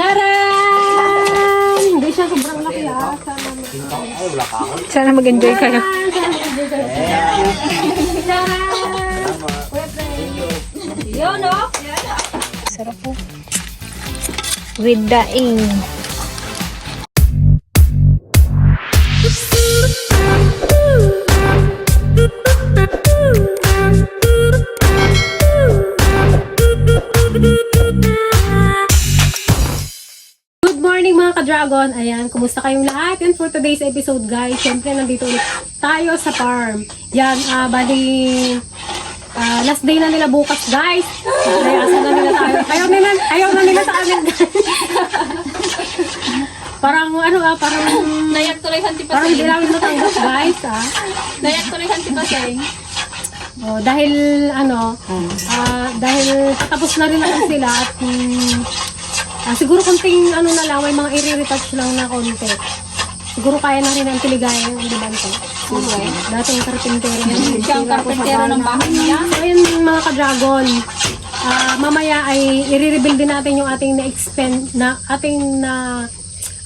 Charan! Hindi siya sobrang laki ah. Sana mag-enjoy kayo. Yun, no? Sarap po. With daing. Good mga ka-dragon! Ayan, kumusta kayong lahat? And for today's episode guys, syempre nandito ulit tayo sa farm. Yan, ah, bali, ah, last day na nila bukas guys. Kaya asa na nila tayo. Ayaw nila, ayaw na nila sa amin guys. parang ano ah, parang, Nayak tuloy hanti pa parang hindi namin matanggap guys ah. Nayak tuloy hanti pa Oh, dahil ano, ah, dahil patapos na rin naman sila at mm, ah, siguro konting ano na lang, may mga i-retouch lang na konti. Siguro kaya na rin ang tiligaya yung liban ko. Okay. Dating karpintero yan. Siya ang ng bahay niya. So ayun mga ka-dragon, ah, mamaya ay i-rebuild din natin yung ating na-expend, na ating na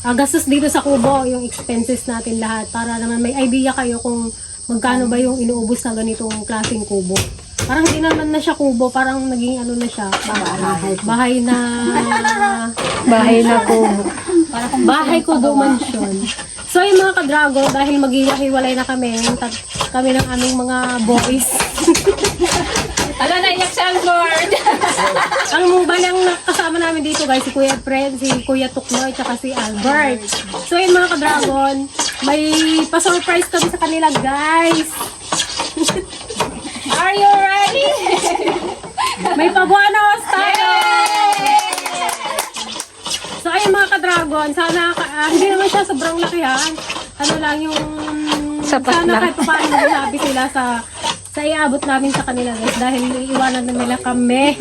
ah, gastos dito sa kubo, yung expenses natin lahat para naman may idea kayo kung magkano ba yung inuubos na ganitong klaseng kubo. Parang hindi naman na siya kubo, parang naging ano na siya, bahay, bahay na Bahay na po. bahay kubo mansion. So yung mga ka-drago, dahil maghihiwalay na kami, kami ng aming mga boys. Ala, naiyak si Albert. Ang balang kasama namin dito guys, si Kuya Fred, si Kuya Tuknoy, tsaka si Albert. So yun mga ka-dragon, may pa-surprise kami sa kanila guys. Are you ready? May pabuanos tayo! So ayun mga ka-dragon, sana, ah, hindi naman siya sobrang lakihan. Ano lang yung, Sapat sana lang. kahit paano magsabi sila sa sa iabot namin sa kanila guys dahil iiwanan na nila kami.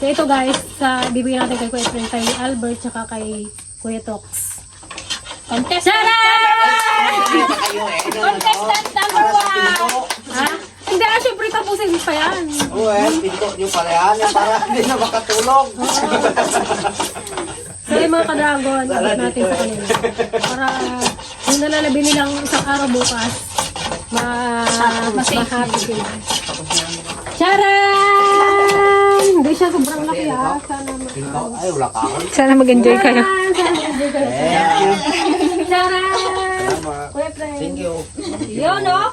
so ito guys, sa bibigyan natin kay Kuya Efren, kay Albert, tsaka kay Kuya Tox. Contestant eh. Contestant number one. Ha? Hindi ah, syempre tapusin pa yan. Oo eh, pinto nyo pala yan. eh, Para hindi na makatulog. So yung mga ka-dragon, abot natin sa kanila. Para yung nalalabi nilang isang araw bukas, ma ma-happy sila. Charan! Hindi siya sobrang laki ah. Sana Pinto, ay, wala ka ako. Sana mag-enjoy kayo. Charan! Sana mag-enjoy kayo. Thank you. Charan! Salamat. Kuya. Thank you. Yun, no?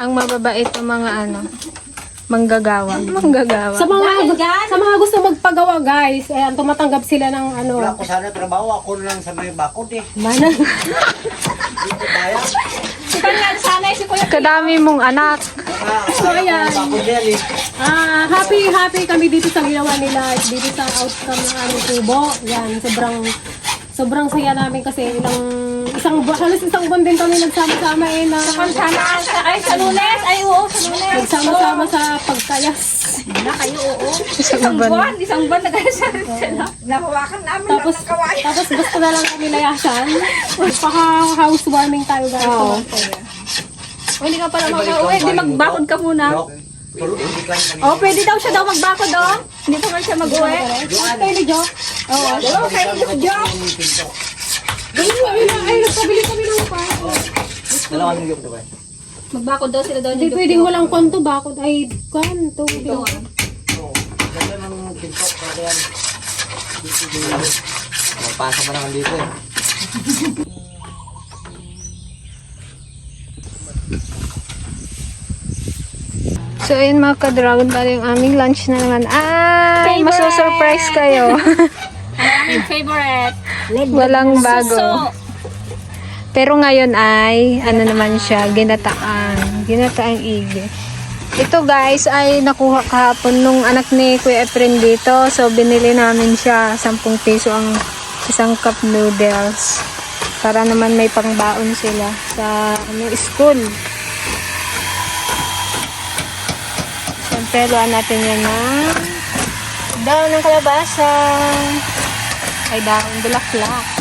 Ang mababait ng mga ano, manggagawa. Manggagawa. Sa mga sa mga gusto magpagawa guys, ayan, tumatanggap sila ng ano, Wala ko sana trabaho. Ako lang sa may bakod eh. mana. Dito tayo. Si Kanya, sanay si Kuya. Kadami mong anak. Ah, So, ayan. Bakod yan eh. Ah, happy happy kami dito sa ginawa nila, dito sa outcome ng aming kubo. Yan, sobrang sobrang saya namin kasi ilang isang buwan, halos isang buwan din kami nagsama-sama eh na Sana, ay, sa lunes. Ay, oo, sa lunes. nagsama-sama sa pagkayas. Na kayo, oo. Isang buwan. Isang buwan na kayo sa Nahawakan namin Tapos tapos gusto na lang kami layasan. Paka housewarming tayo guys. Oo. O, hindi ka pala mag-uwi. Hindi magbakod ka muna. Oh, pwede daw siya daw magbakod, oh. Hindi pa man siya mag-uwi. Kayo ni Jo? Oo, oh, kayo ni Job. Ayun, nagpabili kami ng kwarto. Dalawang yung to eh. Magbakod daw sila daw Hindi pwedeng walang kwanto bakod ay kwanto. Oo. Ganda ng pinto. Kaya yan. Dito pa naman dito eh. So, ayun mga ka-dragon, bali yung aming lunch na naman. Ay, masusurprise kayo. Ang aming favorite. Walang bago. So, Pero ngayon ay, ano naman siya, ginataan. Ginataang igi. Ito guys ay nakuha kahapon nung anak ni Kuya Efren dito. So binili namin siya 10 piso ang isang cup noodles. Para naman may pangbaon sila sa ano, school. Siyempre, luan natin yan na daon ng kalabasa. Ay, daon bulaklak.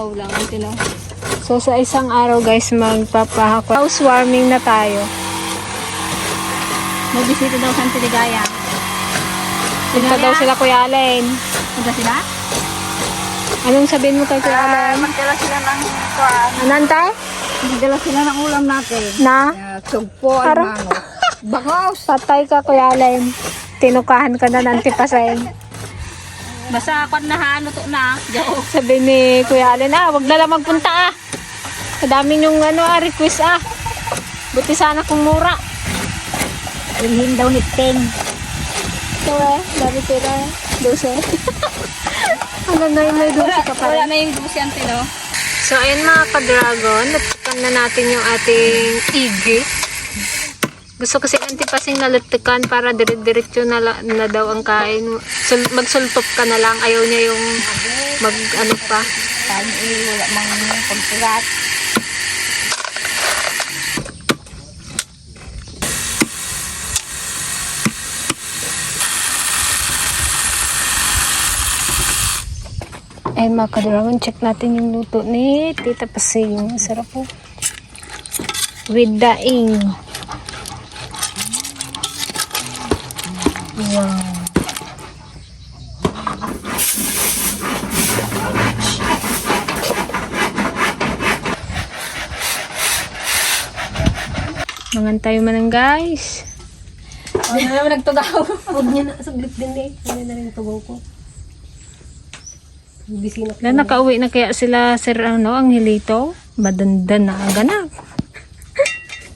sabaw lang. Ito no. So sa isang araw guys magpapahako. Housewarming na tayo. May bisita daw sa Tiligaya. Punta daw sila Kuya Allen. Punta sila? Anong sabihin mo kay Kuya Allen? Magdala sila ng kuan. Anantay? Magdala sila ng ulam natin. Na? Uh, sugpo, Para- almango. Bangos. Patay ka Kuya Allen. Tinukahan ka na ng tipasay. Basta kwan na ano to na. Joke. Sabi ni Kuya Allen, ah, wag na lang magpunta ah. Kadami yung ano ah, request ah. Buti sana kung mura. Ilhin daw ni Ten. So eh, dami pera. Dose. ano na yun, may dose ka pa Wala na yung dusyante, no? So ayun mga ka-dragon, natukan na natin yung ating igi. Gusto kasi antipasing nalatukan para dire-diretso na, na daw ang kain. Sul- magsultop ka na lang. Ayaw niya yung mag ano pa. Eh, wala mang pagsulat. Ayun mga ka-dragon, check natin yung luto ni Tita Pasing. Sarap po. With daing. Mangantay man lang guys. Ano na naman nagtugaw? Huwag niya na, saglit din eh. Ano na rin tugaw ko. Bisina ko. Na nakauwi na kaya sila sir ano, ang hilito. Badandan na ang ganap.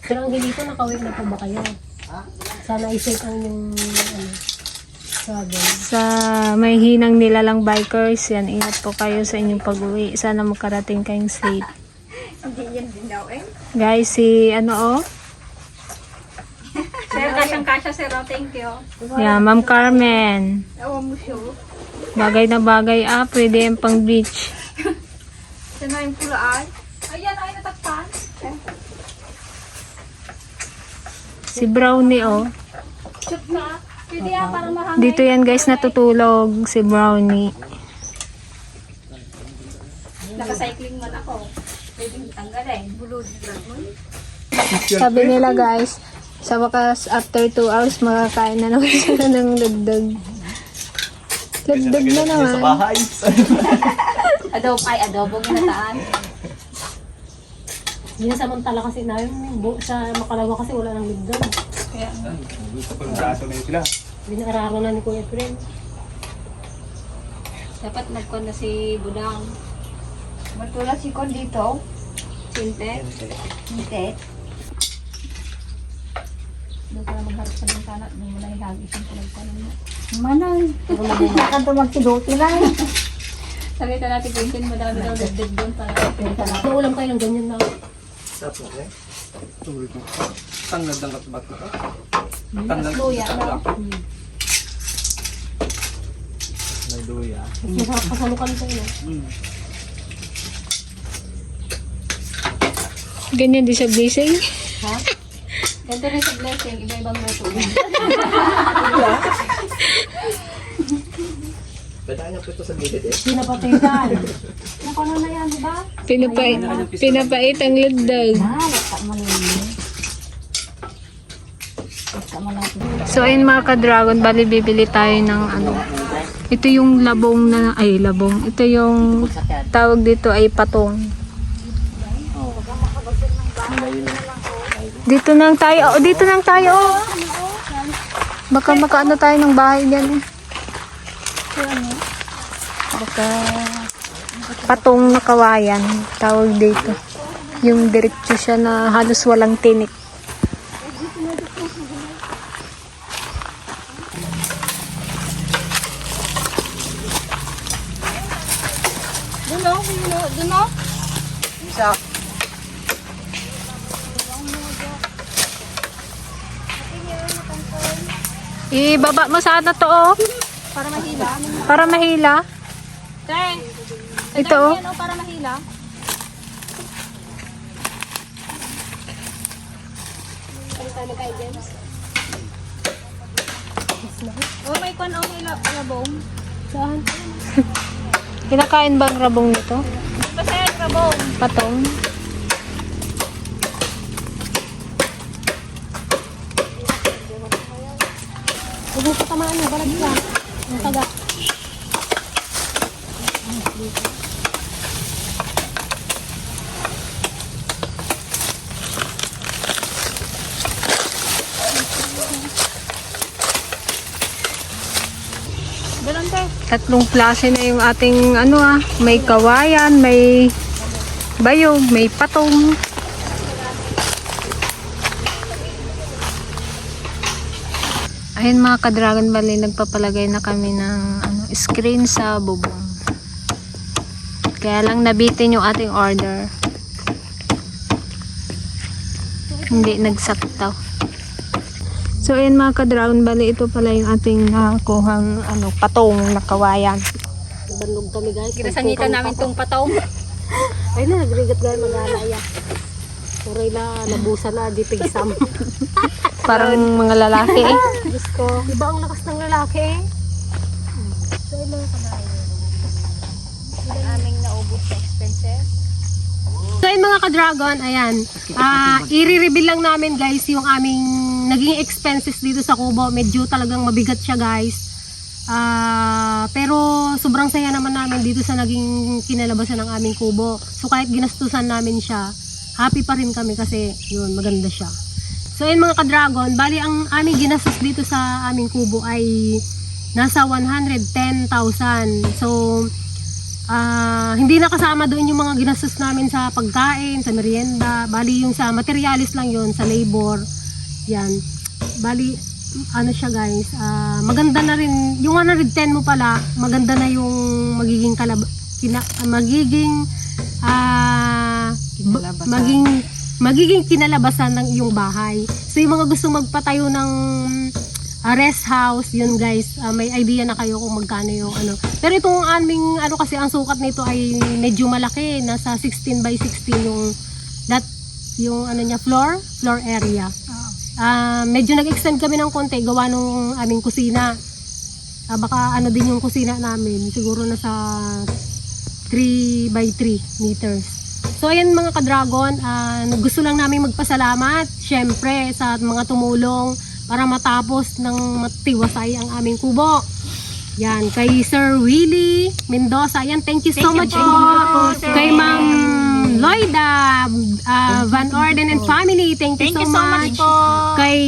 Pero ang dito, nakawin na po ba kayo? Sana i-set ang yung ano, sabi. Sa may hinang nilalang bikers, yan, ingat po kayo sa inyong pag-uwi. Sana makarating kayong safe. Hindi yan din daw eh. Guys, si ano oh, Sir, kasyang kasya, sir. Oh, thank you. yeah, Ma'am Carmen. Mo siya. Bagay na bagay ah, pwede yung pang beach. Siya na yung pulaan. Ayan, ay natakpan. Si Brownie oh. Shoot na. Pwede yan, para mahangay. Dito yan guys natutulog si Brownie. Nakacycling man ako. Pwede tanggalin. Bulod. Sabi nila guys, sa wakas after 2 hours makakain na naman sila ng lagdag. Lagdag na naman. Adobo, ay, adobo ginataan. Sinasamantala kasi namin yung bu- sa makalawa kasi wala nang ligdan. Binaararo na ni Kuya Fred. Dapat nagkon na si Budang. Matula si Kon dito. Sinte. Hindi. Doon ka na magharap sa bintana. Doon mo na ihagis yung pinagtanan mo. Manay. Nakanto magsiduti lang. Sabihin natin, Quintin, madami daw dagdag doon para pinagtanan. Naulam kayo ng ganyan na. Tanglad ng katbat ko. Tanglad Luya, no? May luya. Kasalukan kayo. no? Ganyan din sa blazing. Ganito rin sa blessing, iba-ibang luto. Badaan po ito sa gilid eh. Pinapatigan. Nakuha na yan, di ba? Pinapait, pinapait ang lagdag. So ayun mga ka-dragon, bali bibili tayo ng ano. Ito yung labong na, ay labong. Ito yung tawag dito ay patong. Dito nang tayo, oh, dito nang tayo. oh. Baka makaano tayo ng bahay diyan. eh. Baka patong na kawayan, tawag dito. Yung diretso siya na halos walang tinik. Doon o, doon o. Isa. Ibaba mo sana to oh. Para mahila. Para mahila. Teng! Ito oh. Yan o, para mahila. Oh, may kon o, may lab labong. Saan? Kinakain bang rabong nito? Basta yan, labong. Patong. Huwag mo patamaan yung balag ka. Yung taga. Tatlong klase na yung ating ano ah, may kawayan, may bayog, may patong. Ayun mga ka-Dragon Valley, nagpapalagay na kami ng ano, screen sa bubong. Kaya lang nabitin yung ating order. Hindi nagsaktaw. So ayun mga ka-Dragon Valley, ito pala yung ating nakuhang ano, patong na kawayan. Bandog kami guys. Ginasangitan namin tong pataw. Ay na, nagrigat gaya mag-alaya. Turay na, nabusa na, di pigsam. Parang mga lalaki eh. Diyos ko, iba ang lakas ng lalaki eh. So, ay mga kabayo. Aming naubos sa expenses. So ayun mga ka-dragon, ayan. Ah, i-reveal lang namin guys yung aming naging expenses dito sa Kubo. Medyo talagang mabigat siya guys. Ah, pero sobrang saya naman namin dito sa naging kinalabasan ng aming kubo. So kahit ginastusan namin siya, happy pa rin kami kasi yun, maganda siya. So ayun mga ka-dragon, bali ang aming ginastos dito sa aming kubo ay nasa 110,000. So Ah, hindi na kasama doon yung mga ginastos namin sa pagkain, sa merienda. Bali yung sa materialis lang yon sa labor. Yan. Bali, ano siya guys, ah, maganda na rin, yung 110 mo pala, maganda na yung magiging kalab kina, magiging ba- maging magiging kinalabasan ng iyong bahay. So yung mga gusto magpatayo ng ah, rest house, yun guys, ah, may idea na kayo kung magkano yung ano. Pero itong aming ano kasi ang sukat nito ay medyo malaki, nasa 16 by 16 yung that yung ano niya floor, floor area. Ah, medyo nag-extend kami ng konti gawa nung aming kusina. Ah, baka ano din yung kusina namin, siguro nasa 3 by 3 meters. So ayan mga ka-dragon, ah, gusto lang namin magpasalamat syempre sa mga tumulong para matapos ng matiwasay ang aming kubo. Yan, kay Sir Willie Mendoza. Yan, thank you so much po. Kay Ma'am Lloyda ah, Van Orden and family. Thank you, so, much. Kay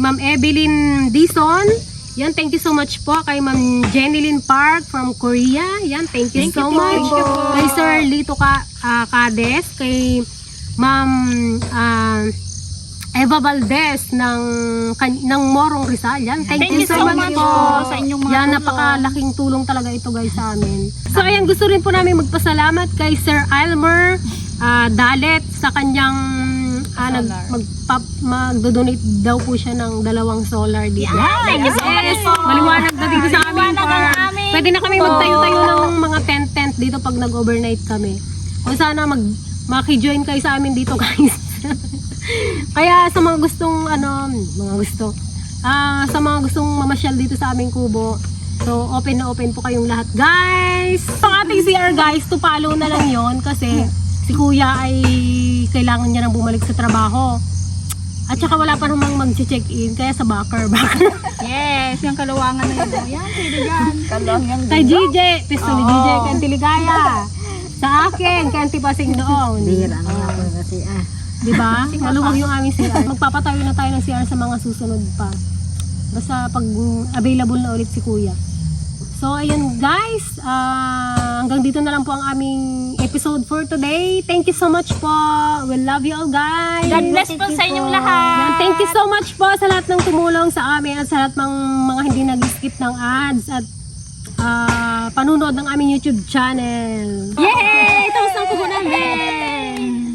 Ma'am Evelyn Dison. Yan, thank you so much po. Kay Ma'am Jenilyn Park from Korea. Yan, thank you so much. Kay Sir Lito Ka, ah, Cades. Kay Ma'am ah, Eva Valdez ng ng Morong Rizal. Yan, thank, you, so, much, po sa inyong mga Yan, tulong. napakalaking tulong talaga ito guys sa amin. So ayan, gusto rin po namin magpasalamat kay Sir Almer ah, Dalet sa kanyang ah, nag, magpa, magdodonate daw po siya ng dalawang solar dito. Thank you so much po. Maliwanag na dito sa aming Maliwanag ang Pwede na kami po. magtayo-tayo ng mga tent-tent dito pag nag-overnight kami. O sana mag maki-join kayo sa amin dito guys. Kaya sa mga gustong ano, mga gusto, ah sa mga gustong mamasyal dito sa aming kubo, so open na open po kayong lahat guys. Ang ating CR guys, to follow na lang yon kasi si kuya ay kailangan niya nang bumalik sa trabaho. At saka wala pa namang mag-check-in, kaya sa backer, backer. Yes, yung kaluwangan na yun. Yan, pwede yan. Yung Kay GJ, pisto ni GJ, kay Auntie Ligaya. Sa akin, kay Auntie Pasing doon. Bira na ako kasi ah. Di ba? Maluwag yung aming CR. Magpapatayo na tayo ng CR sa mga susunod pa. Basta pag available na ulit si Kuya. So, ayun guys. ah, hanggang dito na lang po ang aming episode for today. Thank you so much po. We love you all guys. God bless po sa inyong lahat. Yan, thank you so much po sa lahat ng tumulong sa amin at sa lahat ng mga hindi nag-skip ng ads at ah, panunood ng aming YouTube channel. Yay! Tapos ang kubo namin!